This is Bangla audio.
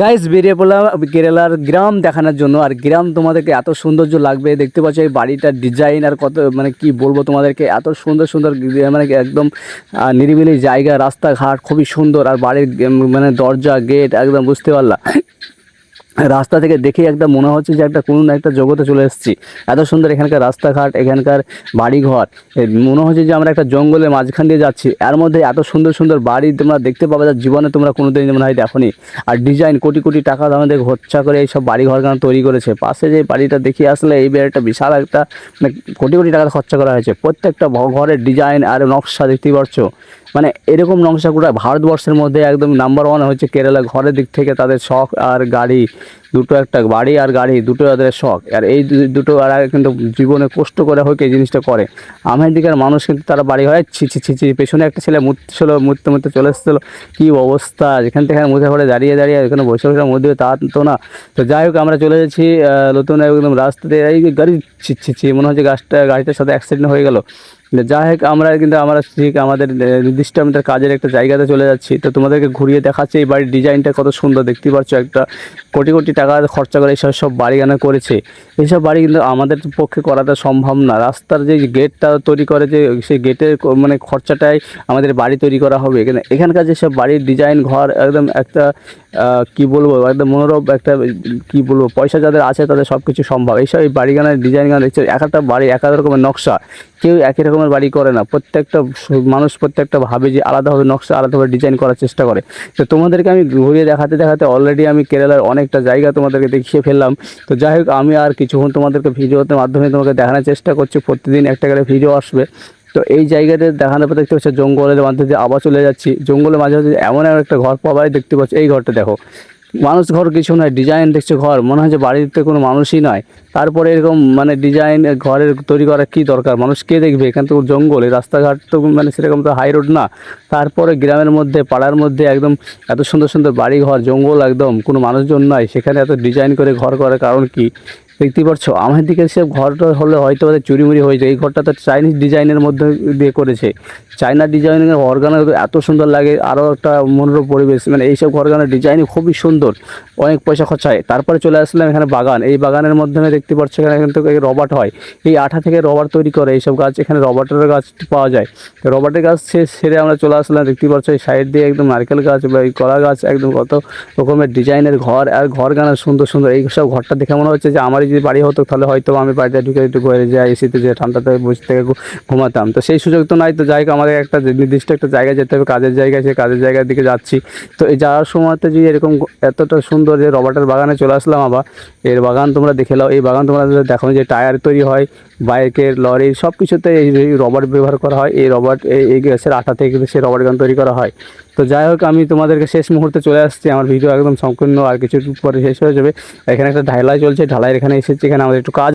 গাইস বেরিয়ে পড়লাম কেরালার গ্রাম দেখানোর জন্য, আর গ্রাম তোমাদেরকে এত সৌন্দর্য লাগবে। দেখতে পাচ্ছ এই বাড়িটার ডিজাইন আর কত মানে কি বলব তোমাদেরকে, এত সুন্দর সুন্দর মানে একদম নিরিবিলি জায়গা, রাস্তাঘাট, খুবই সুন্দর। আর বাড়ির মানে দরজা গেট একদম বুঝতে পারলা। রাস্তা থেকে দেখে একটা মনে হচ্ছে যে একটা কোনো একটা জগতে চলে এসেছি। এত সুন্দর এখানকার রাস্তাঘাট, এখানকার বাড়িঘর। মনে হচ্ছে যে আমরা একটা জঙ্গলের মাঝখান দিয়ে যাচ্ছি। এর মধ্যে এত সুন্দর সুন্দর বাড়ি তোমরা দেখতে পাবে যা জীবনে তোমরা কোনোদিন মনে হয় দেখোনি। আর ডিজাইন কোটি কোটি টাকা আমাদের খরচা করে এইসব বাড়ি ঘর তৈরি করেছে। পাশে যে বাড়িটা দেখে আসলে এই বাড়িটা বিশাল একটা মানে কোটি কোটি টাকা খরচা করা হয়েছে। প্রত্যেকটা ঘরের ডিজাইন আর নকশা দেখতেই পাচ্ছ। মানে এরকম নকশা ভারতবর্ষের মধ্যে একদম নাম্বার ওয়ান হচ্ছে কেরালা, ঘরের দিক থেকে তাদের শখ আর গাড়ি। দুটো একটা বাড়ি আর গাড়ি, দুটো তাদের শখ। আর এই দুটো আর কিন্তু জীবনে কষ্ট করে হোক এই জিনিসটা করে। আমার দিকের মানুষ কিন্তু তারা বাড়ি হয় ছি ছি ছি ছি, পেছনে একটা ছেলে মুতছিল মুততে মুততে চলে এসেছিল। কী অবস্থা? যেখান থেকে মুখে ঘরে দাঁড়িয়ে দাঁড়িয়ে এখানে বসে বসে মধ্যে তা তো না। তো যাই হোক, আমরা চলে যাচ্ছি নতুন একদম রাস্তাতে। এই গাড়ি ছি ছি মনে হচ্ছে গাছটা, গাড়িটার সাথে অ্যাক্সিডেন্ট হয়ে গেল। যাই হোক, আমরা কিন্তু, আমরা ঠিক আমাদের নির্দিষ্ট আমাদের কাজের একটা জায়গাতে চলে যাচ্ছি। তো তোমাদেরকে ঘুরিয়ে দেখাচ্ছে, এই বাড়ির ডিজাইনটা কত সুন্দর দেখতে পাচ্ছ একটা। কোটি কোটি টাকা খরচা করে এইসব সব বাড়ি গানা করেছে। এইসব বাড়ি কিন্তু আমাদের পক্ষে করাটা সম্ভব না। রাস্তার যে গেটটা তৈরি করে যে, সেই গেটের মানে খরচাটাই আমাদের বাড়ি তৈরি করা হবে। এখানে এখানকার যেসব বাড়ির ডিজাইন ঘর একদম একটা কি বলব? একদম মনোরম একটা, কি বলব? পয়সা যাদের আছে তাদের সব কিছু সম্ভব। এইসব এই বাড়ি গানের ডিজাইন গান দেখছে, এক একটা বাড়ি এক এক রকমের নকশা। কেউ একই রকমের বাড়ি করে না। প্রত্যেকটা মানুষ প্রত্যেকটা ভাবে যে আলাদাভাবে নকশা আলাদাভাবে ডিজাইন করার চেষ্টা করে। তো তোমাদেরকে আমি ঘুরিয়ে দেখাতে দেখাতে অলরেডি আমি কেরালার অনেকটা জায়গা তোমাদেরকে দেখিয়ে ফেললাম। তো যাই হোক, আমি আর কিছুক্ষণ তোমাদেরকে ভিডিওতে মাধ্যমে তোমাকে দেখানোর চেষ্টা করছি। প্রতিদিন একটা করে ভিডিও আসবে। তো এই জায়গাতে দেখানোর পর দেখতে পাচ্ছি, জঙ্গলের মাধ্যমে আবার চলে যাচ্ছি। জঙ্গলের মাঝে মাঝে এমন একটা ঘর পাবাই দেখতে পাচ্ছি, এই ঘরটা দেখো। মানুষ ঘর কিছু নয় ডিজাইন দেখছে ঘর, মনে হয় যে বাড়িতে কোনো মানুষই নয়। তারপরে এরকম মানে ডিজাইন ঘরের তৈরি করা কি দরকার? মানুষ কে দেখবে? এখান তো জঙ্গল, এই রাস্তাঘাট তো মানে সেরকম তো হাই রোড না। তারপরে গ্রামের মধ্যে, পাড়ার মধ্যে একদম এত সুন্দর সুন্দর বাড়ি ঘর জঙ্গল একদম, কোনো মানুষজন নয়। সেখানে এত ডিজাইন করে ঘর করার কারণ কি? দেখতেই পাচ্ছ? আমার দিকে সে ঘরটা হলে হয়তো ওদের চুরিমুরি হয়ে যায়। এই ঘরটা তো চাইনিজ ডিজাইনের মধ্যে দিয়ে করেছে। চায়না ডিজাইনের অর্গানা এত সুন্দর লাগে আরও একটা মনোরম পরিবেশ। মানে এইসব অর্গানের ডিজাইন খুবই সুন্দর। অনেক পয়সা খরচা হয় তারপরে চলে আসলাম এখানে বাগান। এই বাগানের মাধ্যমে দেখতে পাচ্ছ এখানে এখান থেকে রবার্ট হয়। এই আঠা থেকে রবার তৈরি করে এইসব গাছ। এখানে রবার্টের গাছ পাওয়া যায়। তো রবার্টের গাছ সেরে আমরা চলে আসলাম। দেখতে পাচ্ছ এই সাইড দিয়ে একদম নারকেল গাছ বা এই কলা গাছ, একদম কত রকমের ডিজাইনের ঘর। আর ঘর গানা সুন্দর সুন্দর। এই সব ঘরটা দেখে মনে হচ্ছে যে আমারই যদি বাড়ি হতো তাহলে হয়তো আমি বাড়িতে ঢুকে একটু ঘরে যাই এসিতে যে ঠান্ডাতে বসে থেকে ঘুমাতাম। তো সেই সুযোগ তো নাই। তো যাই আমাদের একটা নির্দিষ্ট একটা জায়গায় যেতে হবে, কাজের জায়গায়, সেই কাজের জায়গার দিকে যাচ্ছি। তো এই যাওয়ার সময়তে যে এরকম এতটা সুন্দর যে রবার্টের বাগানে চলে আসলাম আবার, এর বাগান তোমরা দেখে নাও। এই বাগান তোমরা দেখো যে টায়ার তৈরি হয়, বাইকের লরির সব কিছুতে এই রবার্ট ব্যবহার করা হয়, এই রবার্ট, এই গ্যাসের আঠা থেকে সেই রবার্ট গান তৈরি করা হয়। তো যাই হোক, আমি তোমাদেরকে শেষ মুহূর্তে চলে আসছি। আমার ভিডিও একদম সম্পূর্ণ আর কিছু পরে শেষ হয়ে যাবে। এখানে একটা ঢালাই চলছে। ঢালাইয়ের এখানে এসেছি এখানে আমাদের একটু কাজ